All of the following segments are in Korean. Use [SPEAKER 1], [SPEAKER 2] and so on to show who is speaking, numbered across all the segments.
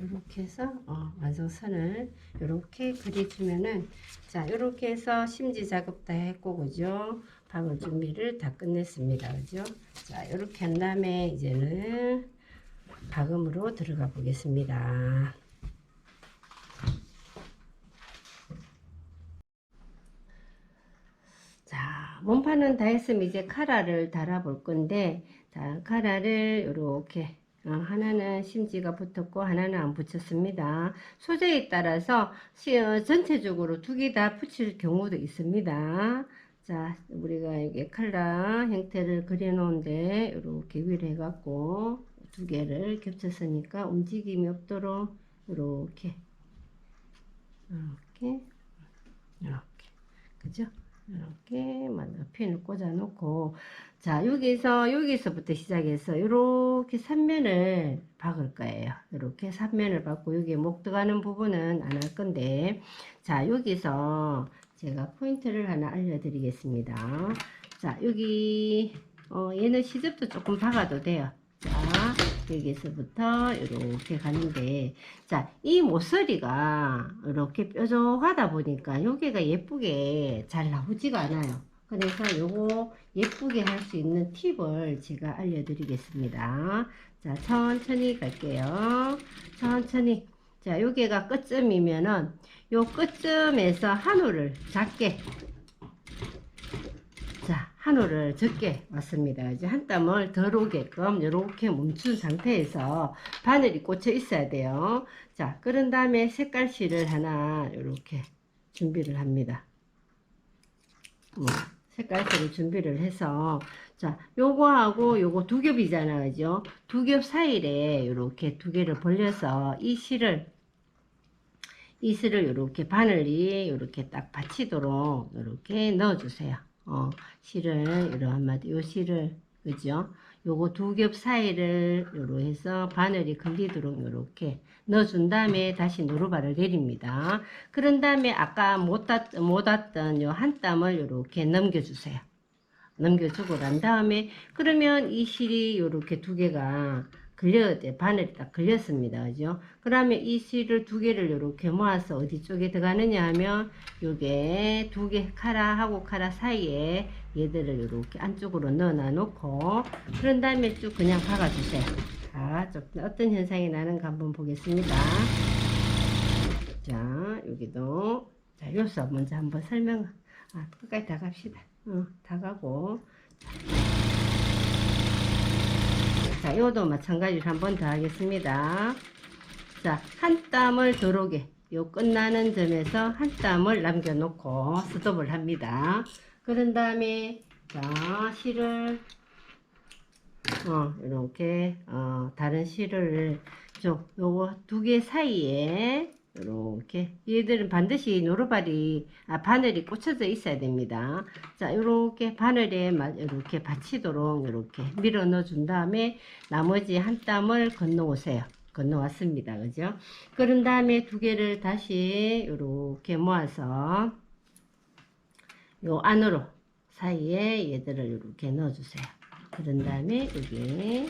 [SPEAKER 1] 이렇게 해서 어, 완성선을 이렇게 그려주면은 자 이렇게 해서 심지 작업 다 했고 그죠? 박을 준비를 다 끝냈습니다. 그죠? 자 이렇게 한 다음에 이제는 박음으로 들어가 보겠습니다. 자 몸판은 다 했으면 이제 카라를 달아 볼 건데 자 카라를 이렇게 어, 하나는 심지가 붙었고 하나는 안 붙였습니다. 소재에 따라서 시, 어, 전체적으로 두 개 다 붙일 경우도 있습니다. 자, 우리가 이게 칼라 형태를 그려 놓은데 이렇게 위로 해갖고 두 개를 겹쳤으니까 움직임이 없도록 이렇게 이렇게 이렇게 그죠? 이렇게 만들어 핀을 꽂아 놓고. 자 여기서 여기서부터 시작해서 이렇게 삼면을 박을 거예요. 이렇게 삼면을 박고 여기에 목 들어가는 부분은 안 할 건데. 자 여기서 제가 포인트를 하나 알려드리겠습니다. 자 여기 어, 얘는 시접도 조금 박아도 돼요. 자 여기서부터 이렇게 가는데 자 이 모서리가 이렇게 뾰족하다 보니까 여기가 예쁘게 잘 나오지가 않아요. 그래서 요거 예쁘게 할 수 있는 팁을 제가 알려드리겠습니다. 자 천천히 갈게요. 천천히. 자 여기가 끝점이면은 요 끝점에서 한올을 작게 자, 한올을 적게 왔습니다. 이제 한 땀을 덜 오게끔 이렇게 멈춘 상태에서 바늘이 꽂혀 있어야 돼요. 자, 그런 다음에 색깔실을 하나 이렇게 준비를 합니다. 음, 색깔실을 준비를 해서 자, 요거하고 요거 두 겹이잖아요. 그죠? 두 겹 사이에 이렇게 두 개를 벌려서 이 실을 이 실을 이렇게 바늘이 이렇게 딱 받치도록 이렇게 넣어주세요. 어, 실을 이러 한 마디 요 실을 그죠? 요거 두 겹 사이를 요로 해서 바늘이 걸리도록 요렇게 넣어준 다음에 다시 노루발을 내립니다. 그런 다음에 아까 못, 닿, 못 왔던 요 한 땀을 요렇게 넘겨주세요. 넘겨주고 난 다음에 그러면 이 실이 요렇게 두 개가 걸려야 돼. 바늘이 딱 걸렸습니다. 그죠? 그러면 이 실을 두 개를 이렇게 모아서 어디 쪽에 들어가느냐 하면 요게 두 개 카라하고 카라 사이에 얘들을 이렇게 안쪽으로 넣어 놓고 그런 다음에 쭉 그냥 박아주세요. 자, 좀 어떤 현상이 나는가 한번 보겠습니다. 자, 여기도 자, 요서 먼저 한번 설명 아, 끝까지 다 갑시다. 어, 다 가고 자, 요도 마찬가지로 한 번 더 하겠습니다. 자, 한 땀을 들어오게. 요 끝나는 점에서 한 땀을 남겨놓고 스톱을 합니다. 그런 다음에, 자, 실을, 어, 이렇게, 어, 다른 실을, 저, 요거 두 개 사이에, 이렇게 얘들은 반드시 노루발이 아, 바늘이 꽂혀져 있어야 됩니다. 자, 이렇게 바늘에 이렇게 받치도록 이렇게 밀어 넣어 준 다음에 나머지 한 땀을 건너 오세요. 건너 왔습니다. 그죠? 그런 다음에 두 개를 다시 이렇게 모아서 요 안으로 사이에 얘들을 이렇게 넣어 주세요. 그런 다음에 여기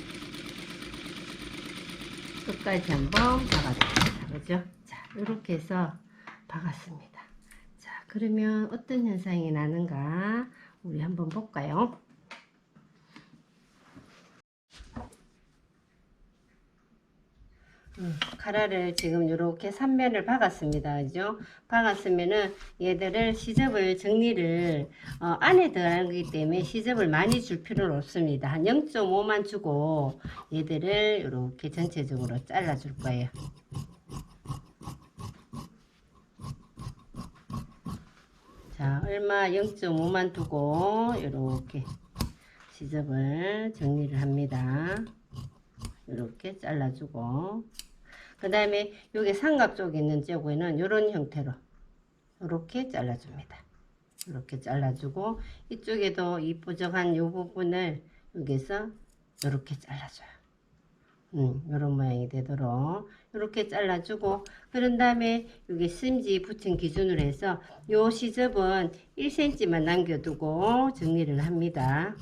[SPEAKER 1] 끝까지 한번 박아줍니다. 그죠? 자, 이렇게 해서 박았습니다. 자, 그러면 어떤 현상이 나는가 우리 한번 볼까요? 음, 카라를 지금 이렇게 3면을 박았습니다. 그죠? 박았으면은 얘들을 시접을 정리를 어, 안에 들어가는 거기 때문에 시접을 많이 줄 필요는 없습니다. 한 0.5만 주고 얘들을 이렇게 전체적으로 잘라 줄 거예요. 자, 얼마 0.5만 두고 이렇게 시접을 정리를 합니다. 이렇게 잘라주고 그 다음에 여기 삼각 쪽에 있는 쪽에는 이런 형태로 이렇게 잘라줍니다. 이렇게 잘라주고 이쪽에도 이 뾰족한 이 부분을 여기서 이렇게 잘라줘요. 음, 이런 모양이 되도록 이렇게 잘라주고 그런 다음에 여기 심지 붙인 기준으로 해서 요 시접은 1cm만 남겨두고 정리를 합니다.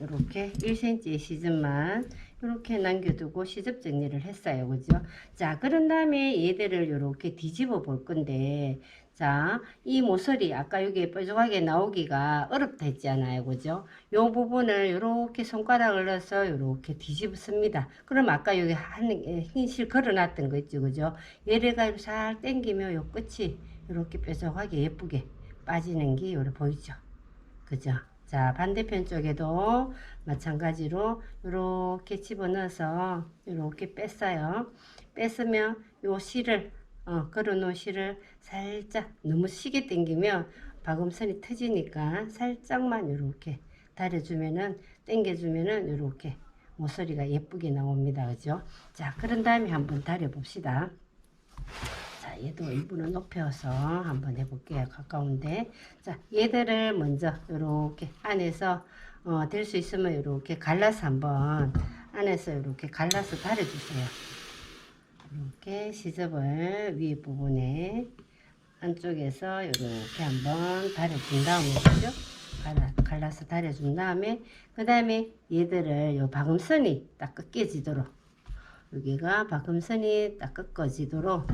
[SPEAKER 1] 이렇게 1cm 시접만 이렇게 남겨두고 시접 정리를 했어요. 그죠? 자, 그런 다음에 얘들을 이렇게 뒤집어 볼 건데, 자, 이 모서리, 아까 여기 뾰족하게 나오기가 어렵다 했잖아요. 그죠? 요 부분을 이렇게 손가락을 넣어서 이렇게 뒤집습니다. 그럼 아까 여기 한, 흰실 걸어놨던 거 있죠. 그죠? 얘를 가지고 잘 당기면 요 끝이 이렇게 뾰족하게 예쁘게 빠지는 게 요래 보이죠? 그죠? 자, 반대편 쪽에도 마찬가지로 이렇게 집어넣어서 이렇게 뺐어요. 뺐으면 요 실을 어, 걸어놓은 실을 살짝 너무 시게 당기면 박음선이 터지니까 살짝만 이렇게 다려주면은 당겨주면은 이렇게 모서리가 예쁘게 나옵니다. 그죠? 자, 그런 다음에 한번 다려 봅시다. 자, 얘도 일부러 높여서 한번 해볼게요. 가까운데. 자, 얘들을 먼저 이렇게 안에서 어, 될 수 있으면 이렇게 갈라서 한번 안에서 이렇게 갈라서 다려주세요. 이렇게 시접을 위에 부분에 안쪽에서 이렇게 한번 다려준 다음에 그죠? 갈라, 갈라서 다려준 다음에 그 다음에 얘들을 요 박음선이 딱 꺾여지도록 여기가 박음선이 딱 꺾어지도록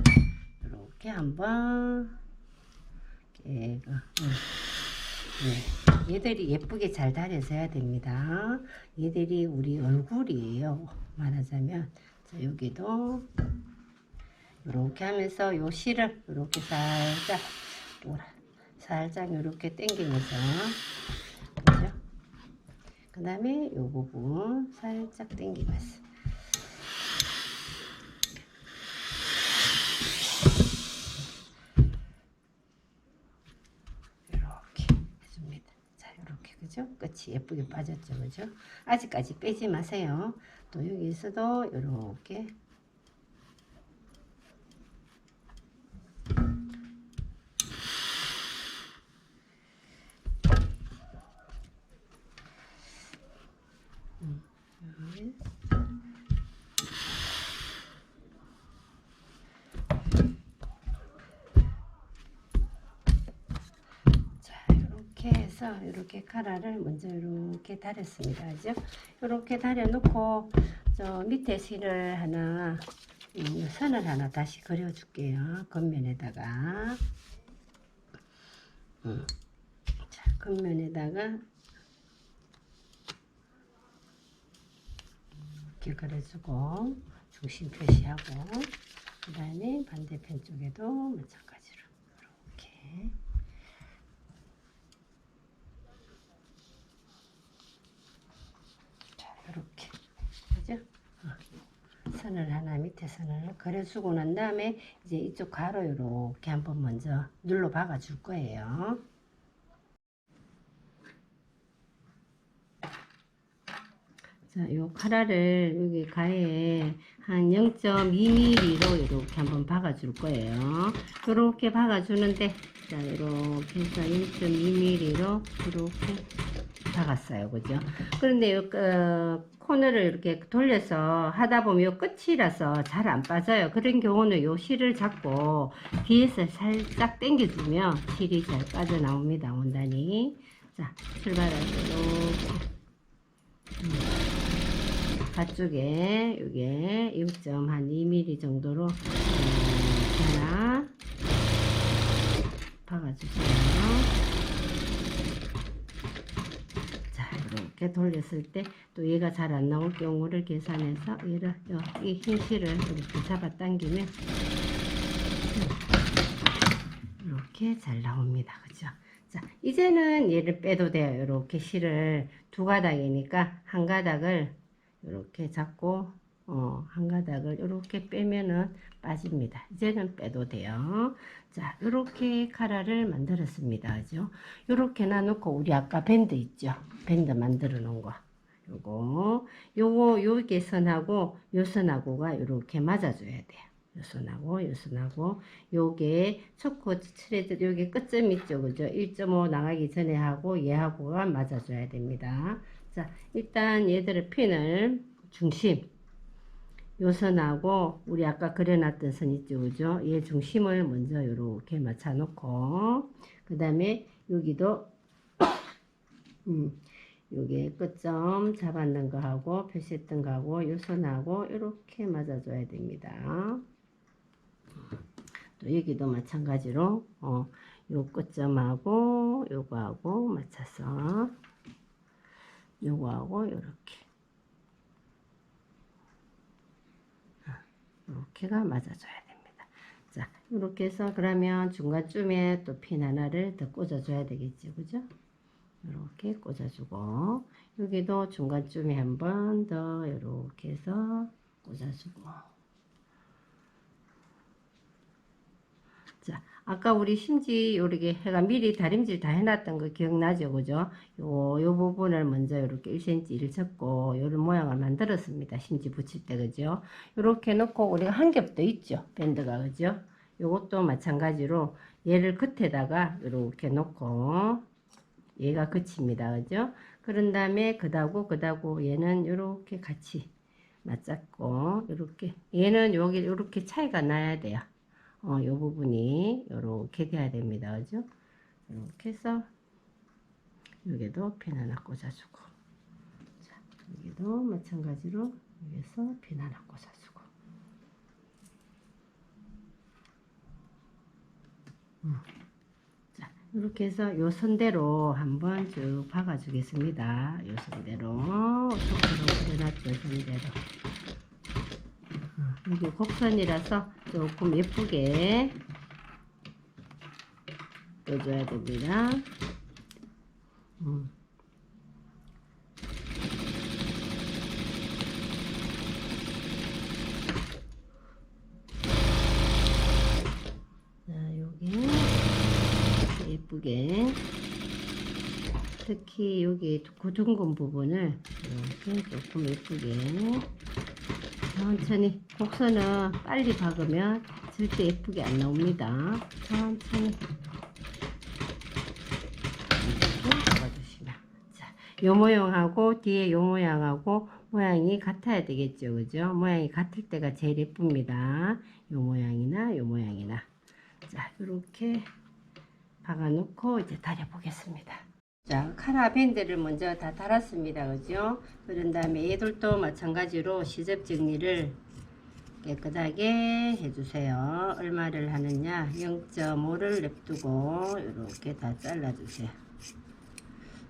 [SPEAKER 1] 이렇게 한번 얘가 음. 네. 얘들이 예쁘게 잘 다려져야 됩니다. 얘들이 우리 얼굴이에요. 말하자면 자, 여기도 이렇게 하면서 요 실을 이렇게 살짝 살짝 이렇게 당기면서 그죠? 그 다음에 요 부분 살짝 당기면서 이렇게 해줍니다. 자, 이렇게 그죠? 끝이 예쁘게 빠졌죠, 그죠? 아직까지 빼지 마세요. 또 여기서도 이렇게 해서 이렇게 카라를 먼저 이렇게 다렸습니다. 그죠? 이렇게 다려놓고 저 밑에 실을 하나 음, 선을 하나 다시 그려줄게요. 겉면에다가 음. 자, 겉면에다가 이렇게 그려주고 중심 표시하고 그 다음에 반대편 쪽에도 마찬가지로 이렇게 자 이렇게 그죠? 어. 선을 하나 밑에 선을 그려주고 난 다음에 이제 이쪽 가로 이렇게 한번 먼저 눌러 박아 줄 거예요. 자, 요 카라를 여기 가에 한 0.2mm로 이렇게 한번 박아 줄 거예요. 이렇게 박아 주는데 자, 이렇게 해서 1.2mm로 이렇게 박았어요. 그죠? 그런데 요 어, 코너를 이렇게 돌려서 하다 보면 요 끝이라서 잘 안 빠져요. 그런 경우는 요 실을 잡고 뒤에서 살짝 당겨주면 실이 잘 빠져나옵니다. 원단이. 자. 음. 가쪽에 요게 0.2mm 정도로 음, 하나 박아주세요. 자 이렇게 돌렸을 때 또 얘가 잘 안 나올 경우를 계산해서 얘를 요, 이 흰실을 이렇게 잡아 당기면 이렇게 잘 나옵니다. 그죠? 자, 이제는 얘를 빼도 돼요. 이렇게 실을 두 가닥이니까 한 가닥을 이렇게 잡고 어, 한 가닥을 이렇게 빼면은 빠집니다. 이제는 빼도 돼요. 자, 이렇게 카라를 만들었습니다. 그죠? 이렇게 놔놓고 우리 아까 밴드 있죠? 밴드 만들어 놓은 거. 요거, 요거, 요게 선하고 요 선하고가 이렇게 맞아줘야 돼요. 요 선하고 요 선하고 요게 초코 트레드 요게 끝점 있죠 그죠 1.5 나가기 전에 하고 얘하고가 맞아줘야 됩니다 자 일단 얘들의 핀을 중심 요 선하고 우리 아까 그려놨던 선 있죠 그죠 얘 중심을 먼저 이렇게 맞춰 놓고 그 다음에 여기도 음, 요게 끝점 잡았는 거하고 표시했던 거하고 요 선하고 이렇게 맞아줘야 됩니다. 또 여기도 마찬가지로 어, 요 끝점하고 요거하고 맞춰서 요거하고 요렇게 이렇게가 맞아줘야 됩니다. 자, 이렇게 해서 그러면 중간쯤에 또 핀 하나를 더 꽂아줘야 되겠죠, 그죠? 이렇게 꽂아주고 여기도 중간쯤에 한 번 더 이렇게 해서 꽂아주고 자 아까 우리 심지 요렇게 해가 미리 다림질 다 해놨던 거 기억나죠 그죠 요, 요 부분을 먼저 이렇게 1cm를 접고 요런 모양을 만들었습니다 심지 붙일 때 그죠 요렇게 놓고 우리가 한겹더 있죠 밴드가 그죠 요것도 마찬가지로 얘를 끝에다가 이렇게 놓고 얘가 끝입니다. 그죠? 그런 다음에 그다고 그다고 얘는 이렇게 같이 맞잡고 이렇게 얘는 여기 이렇게 차이가 나야 돼요. 어, 요 부분이 이렇게 돼야 됩니다. 그죠? 이렇게 해서 여기도 핀 하나 꽂아주고 자, 여기도 마찬가지로 여기서 핀 하나 꽂아주고 음. 자, 이렇게 해서 요 선대로 한번 쭉 박아 주겠습니다. 요 선대로 속으로 그려놨죠 선대로 어, 여기 곡선이라서 조금 예쁘게 떠줘야 됩니다. 음. 자, 예쁘게 특히 여기 고중근 부분을 이렇게 조금 예쁘게 천천히 곡선은 빨리 박으면 절대 예쁘게 안 나옵니다. 천천히 박아주시면 자, 요 모양하고 뒤에 요 모양하고 모양이 같아야 되겠죠, 그죠? 모양이 같을 때가 제일 예쁩니다. 요 모양이나 요 모양이나 자, 이렇게 박아 놓고 이제 달여보겠습니다. 자, 카라 밴드를 먼저 다 달았습니다. 그죠? 그런 다음에 얘들도 마찬가지로 시접 정리를 깨끗하게 해주세요. 얼마를 하느냐? 0.5를 냅두고 이렇게 다 잘라주세요.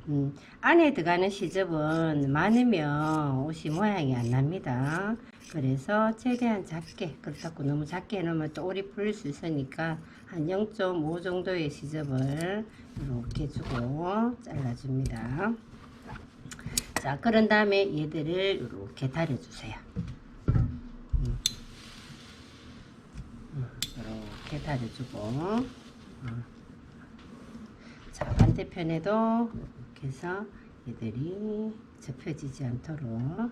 [SPEAKER 1] 음, 안에 들어가는 시접은 많으면 옷이 모양이 안 납니다. 그래서 최대한 작게 그렇다고 너무 작게 해놓으면 또 올이 풀릴 수 있으니까 한 0.5 정도의 시접을 이렇게 주고 잘라줍니다. 자 그런 다음에 얘들을 이렇게 다려주세요. 이렇게 다려주고 음. 자 반대편에도 이렇게 해서 얘들이 접혀지지 않도록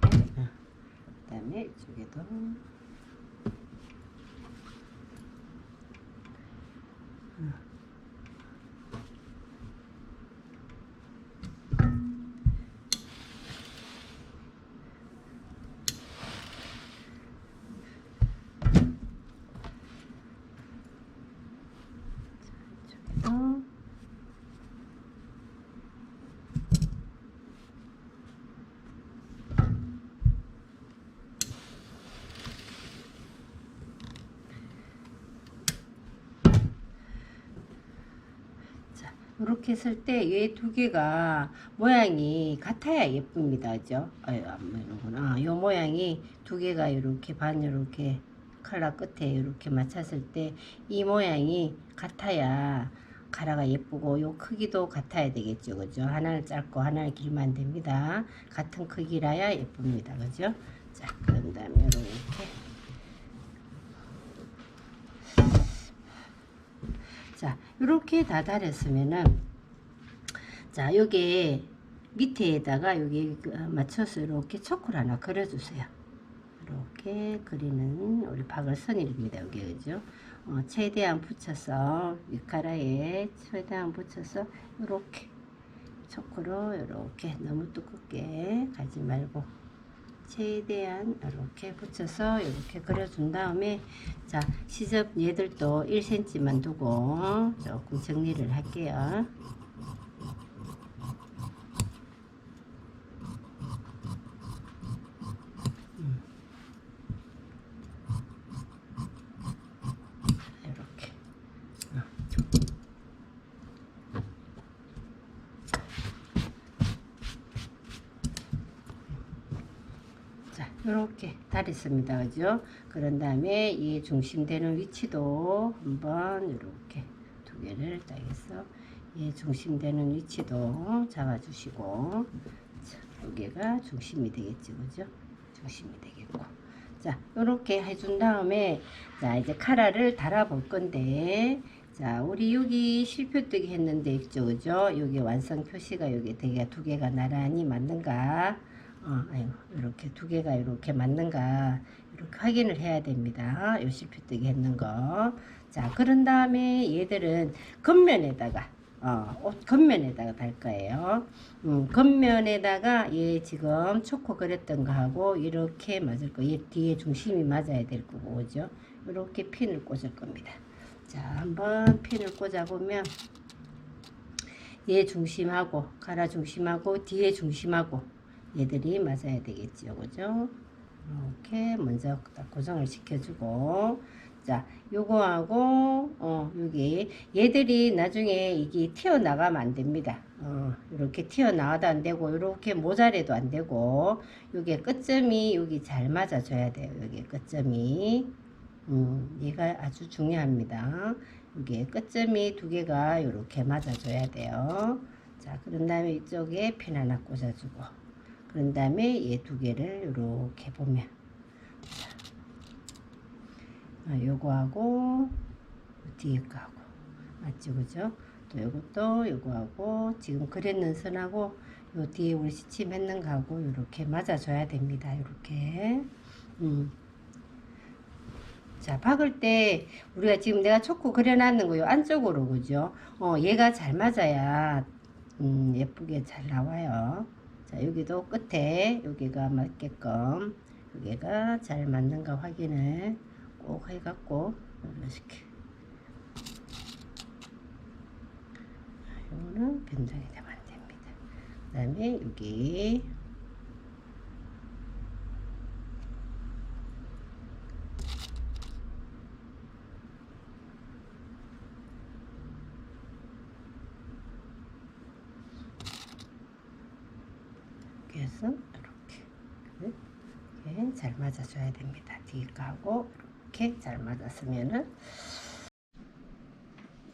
[SPEAKER 1] 그 다음에 이쪽에도 이쪽에도 자, 이렇게 했을 때 얘 두 개가 모양이 같아야 예쁩니다. 그죠? 아유, 안 보이는구나. 이 모양이 두 개가 이렇게 반 이렇게 칼라 끝에 이렇게 맞췄을 때 이 모양이 같아야 가라가 예쁘고 요 크기도 같아야 되겠죠. 그죠? 하나를 짧고 하나를 길면 안 됩니다. 같은 크기라야 예쁩니다. 그죠? 자, 그런 다음에 이렇게 자, 이렇게 다 달였으면은 자, 여기 밑에다가 여기 그 맞춰서 이렇게 초크를 하나 그려주세요. 이렇게 그리는 우리 박을선일입니다. 여기 그죠? 어, 최대한 붙여서 윗가라에 최대한 붙여서 이렇게 초크로 이렇게 너무 두껍게 가지 말고 최대한 이렇게 붙여서 이렇게 그려준 다음에 자 시접 얘들도 1cm만 두고 조금 정리를 할게요. 음. 이렇게 자, 다렸습니다. 그죠? 그런 다음에 이 중심되는 위치도 한번 이렇게 두 개를 딱 해서 이 중심되는 위치도 잡아주시고 자, 여기가 중심이 되겠죠. 그죠? 중심이 되겠고 자, 이렇게 해준 다음에 자, 이제 카라를 달아 볼 건데 자, 우리 여기 실표뜨기 했는데 있죠. 그죠? 여기 완성 표시가 여기 되게 두 개가 나란히 맞는가? 어, 아이고, 이렇게 두 개가 이렇게 맞는가 이렇게 확인을 해야 됩니다. 요 실표뜨기 했는 거. 자, 그런 다음에 얘들은 겉면에다가 어, 옷 겉면에다가 달 거예요. 음, 겉면에다가 얘 지금 초코 그렸던 거하고 이렇게 맞을 거. 얘 뒤에 중심이 맞아야 될 거고, 그죠? 이렇게 핀을 꽂을 겁니다. 자, 한번 핀을 꽂아 보면 얘 중심하고 가라 중심하고 뒤에 중심하고 얘들이 맞아야 되겠지요. 그죠? 이렇게 먼저 딱 고정을 시켜주고 자 요거하고 어 여기 얘들이 나중에 이게 튀어나가면 안 됩니다. 어 이렇게 튀어나와도 안 되고 이렇게 모자래도 안 되고 요게 끝점이 여기 잘 맞아 줘야 돼요. 여기 끝점이 음 얘가 아주 중요합니다. 여기 끝점이 두 개가 이렇게 맞아 줘야 돼요. 자 그런 다음에 이쪽에 핀 하나 꽂아주고 그런 다음에 얘 두 개를 이렇게 보면 자, 아, 요거하고 뒤에 거하고 맞죠 그죠 또 요것도 요거하고 지금 그렸는 선하고 요 뒤에 우리 시침 했는 거하고 이렇게 맞아줘야 됩니다 이렇게 음. 자, 박을 때 우리가 지금 내가 초코 그려놨는 거요 안쪽으로 그죠? 어, 얘가 잘 맞아야 음, 예쁘게 잘 나와요. 자, 여기도 끝에 여기가 맞게끔 여기가 잘 맞는가 확인을 꼭 해갖고 이렇게 이거는 변동이 되면 안 됩니다. 그 다음에 여기 이렇게 해서 이렇게. 이렇게 잘 맞아줘야 됩니다. 뒤에 거하고 이렇게 잘 맞았으면은.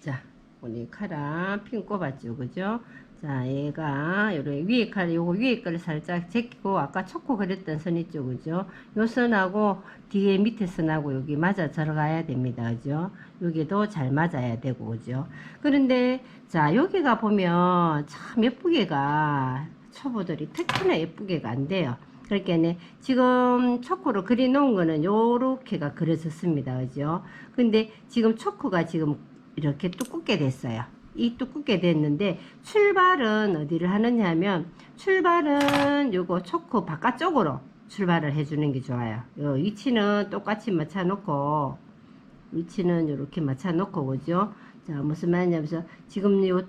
[SPEAKER 1] 자 우리 카라 핀 꼽았죠 그죠? 자 얘가 요런 위에 칼 요거 위에 거를 살짝 제끼고 아까 초코 그렸던 선 있죠 그죠? 요 선하고 뒤에 밑에 선하고 여기 맞아 들어가야 됩니다 그죠? 여기도 잘 맞아야 되고 그죠? 그런데 자 여기가 보면 참 예쁘게가 초보들이 특히나 예쁘게가 안 돼요 그러니까 지금 초코로 그려 놓은 거는 요렇게가 그려졌습니다 그죠 근데 지금 초코가 지금 이렇게 두껍게 됐어요. 이 두껍게 됐는데 출발은 어디를 하느냐 하면 출발은 요거 초코 바깥쪽으로 출발을 해주는 게 좋아요. 요 위치는 똑같이 맞춰 놓고 위치는 이렇게 맞춰 놓고 그죠? 자 무슨 말이냐면 지금 요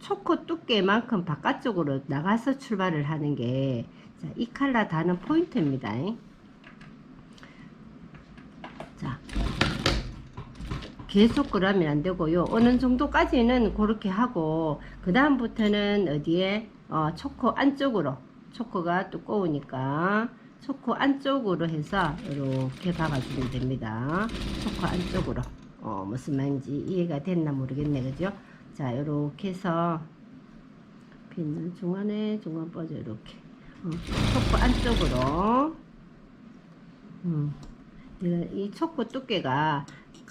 [SPEAKER 1] 초코 두께만큼 바깥쪽으로 나가서 출발을 하는 게 이 칼라 다는 포인트입니다. 자 계속 그러면 안 되고요. 어느 정도까지는 그렇게 하고 그 다음부터는 어디에 어, 초코 안쪽으로 초코가 두꺼우니까 초코 안쪽으로 해서 이렇게 박아주면 됩니다. 초코 안쪽으로 어, 무슨 말인지 이해가 됐나 모르겠네 그죠? 자 이렇게 해서 핀을 중간에 중간 뻗어 이렇게. 어, 초코 안쪽으로. 음, 이 초코 두께가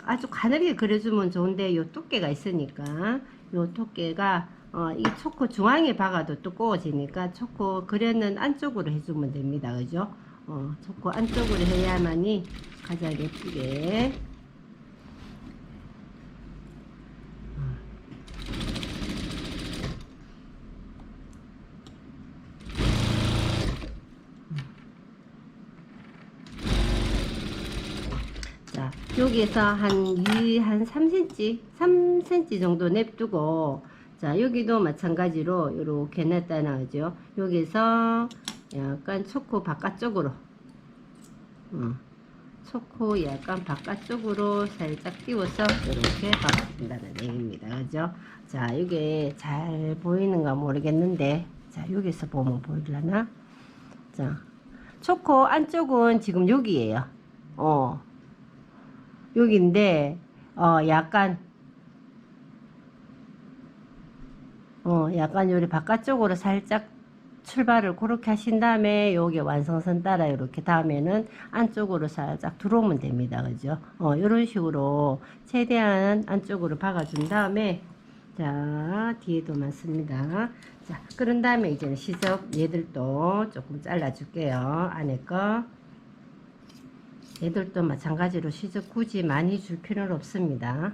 [SPEAKER 1] 아주 가늘게 그려주면 좋은데 요 두께가 있으니까 요 두께가 어, 이 초코 중앙에 박아도 두꺼워지니까 초코 그려는 안쪽으로 해주면 됩니다. 그죠? 어, 초코 안쪽으로 해야만이 가장 예쁘게 여기에서 한, 이, 한 3cm, 3cm 정도 냅두고, 자, 여기도 마찬가지로 이렇게 냈다 나오죠. 여기서 약간 초코 바깥쪽으로, 어, 초코 약간 바깥쪽으로 살짝 띄워서 이렇게 바꾼다는 얘기입니다. 그죠? 자, 이게 잘 보이는가 모르겠는데, 자, 여기서 보면 보이려나? 자, 초코 안쪽은 지금 여기에요. 어, 여기인데, 어, 약간, 어, 약간 요리 바깥쪽으로 살짝 출발을 그렇게 하신 다음에 여기 완성선 따라 이렇게 다음에는 안쪽으로 살짝 들어오면 됩니다. 그죠? 어, 이런 식으로 최대한 안쪽으로 박아준 다음에 자, 뒤에도 많습니다. 자, 그런 다음에 이제는 시접 얘들도 조금 잘라줄게요. 안에 거. 얘들도 마찬가지로 시접 굳이 많이 줄 필요는 없습니다.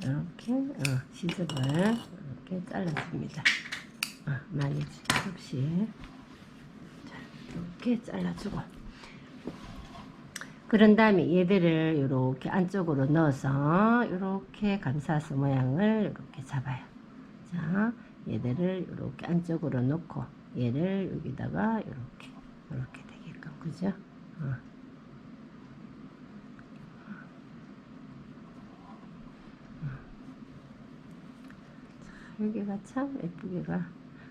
[SPEAKER 1] 자, 이렇게 어, 시접을 이렇게 잘라줍니다. 어, 많이 자, 이렇게 잘라주고 그런 다음에 얘들을 이렇게 안쪽으로 넣어서 이렇게 감싸서 모양을 이렇게 잡아요. 자, 얘들을 이렇게 안쪽으로 넣고 얘를 여기다가 이렇게 이렇게 되게끔 그죠? 어. 여기가 참 예쁘게가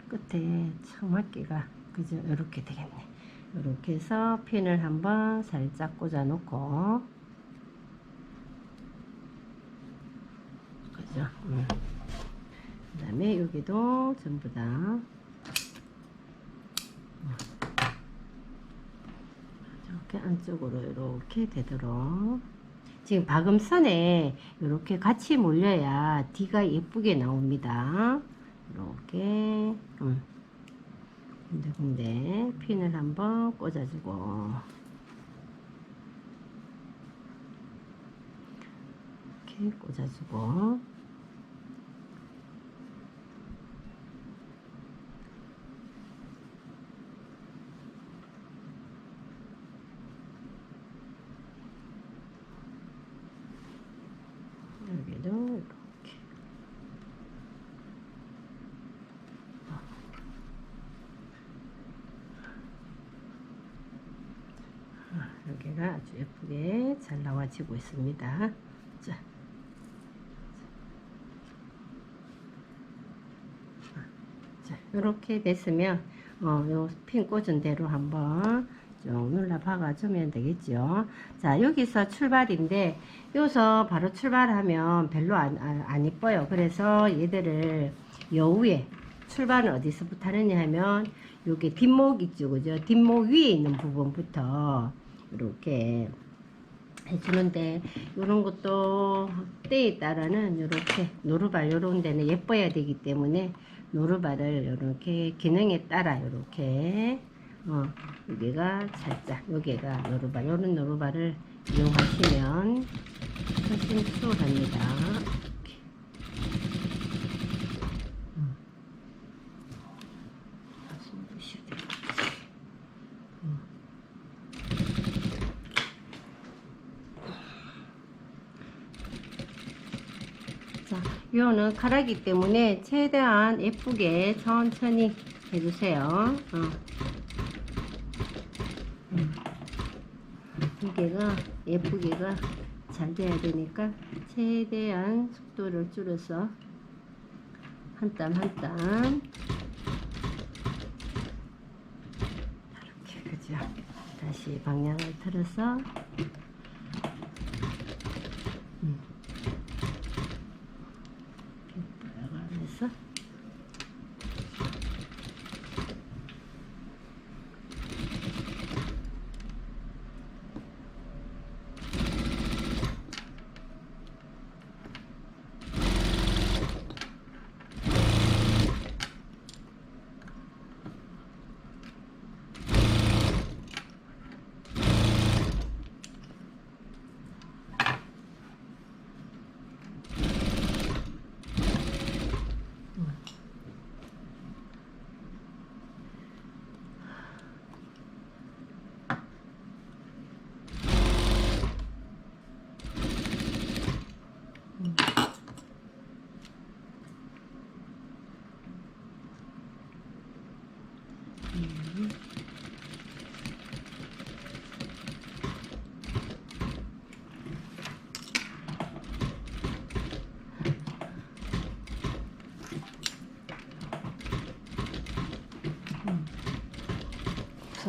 [SPEAKER 1] 끝에 청맞기가 그죠? 이렇게 되겠네. 이렇게 해서 핀을 한번 살짝 꽂아 놓고. 그죠? 음. 그 다음에 여기도 전부 다. 음. 이렇게 안쪽으로 이렇게 되도록 지금 박음선에 이렇게 같이 몰려야 D가 예쁘게 나옵니다. 이렇게 음. 군데군데 핀을 한번 꽂아주고 이렇게 꽂아주고 여기도 이렇게 아, 여기가 아주 예쁘게 잘 나와지고 있습니다. 자, 자, 이렇게 됐으면 어, 요핀 꽂은 대로 한번 좀 눌러 박아주면 되겠죠. 자, 여기서 출발인데, 여기서 바로 출발하면 별로 안, 안, 안 이뻐요. 그래서 얘들을 여우에 출발은 어디서부터 하느냐 하면, 요게 뒷목 있죠. 그죠? 뒷목 위에 있는 부분부터 이렇게 해주는데, 요런 것도 때에 따라는 이렇게 노루발 요런 데는 예뻐야 되기 때문에, 노루발을 이렇게 기능에 따라 이렇게 어, 여기가 살짝 여기가 노루발 요런 노루발을 이용하시면 훨씬 수월합니다 이렇게. 음. 다시 보셔야 돼요. 음. 자, 이거는 가라기 때문에 최대한 예쁘게 천천히 해주세요. 어. 이게가 예쁘게가 잘 돼야 되니까 최대한 속도를 줄여서 한 땀 한땀 이렇게 그죠 다시 방향을 틀어서 음. 이렇게 돌아가면서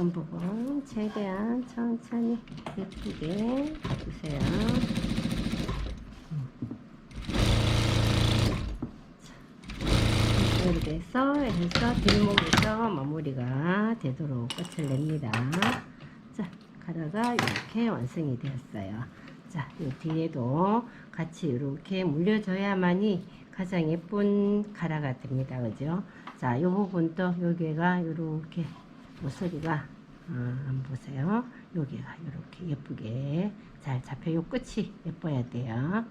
[SPEAKER 1] 앞부분 최대한 천천히 예쁘게 해주세요. 이렇게 해서 해서 뒷목에서 마무리가 되도록 끝을 냅니다. 자, 가다가 이렇게 완성이 되었어요. 자, 이 뒤에도 같이 이렇게 물려줘야만이 가장 예쁜 가라가 됩니다. 그죠? 자, 이 부분도 여기가 이렇게 모서리가 어, 한번 보세요. 여기가 이렇게 예쁘게 잘 잡혀. 요 끝이 예뻐야 돼요.